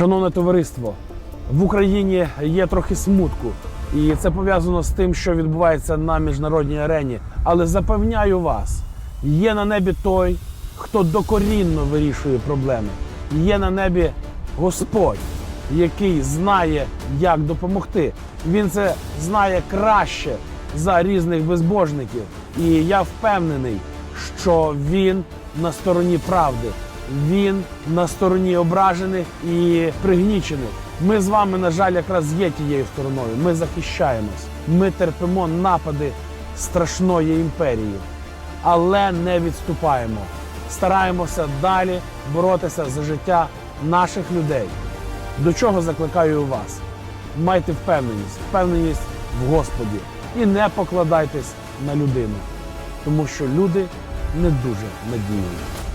Шановне товариство, в Україні є трохи смутку, і це пов'язано з тим, що відбувається на міжнародній арені. Але запевняю вас, є на небі той, хто докорінно вирішує проблеми. Є на небі Господь, який знає, як допомогти. Він це знає краще за різних безбожників. І я впевнений, що він на стороні правди. Він на стороні ображених і пригнічених. Ми з вами, на жаль, якраз є тією стороною. Ми захищаємось. Ми терпимо напади страшної імперії, але не відступаємо. Стараємося далі боротися за життя наших людей. До чого закликаю вас? Майте впевненість, впевненість в Господі і не покладайтесь на людину, тому що люди не дуже надійні.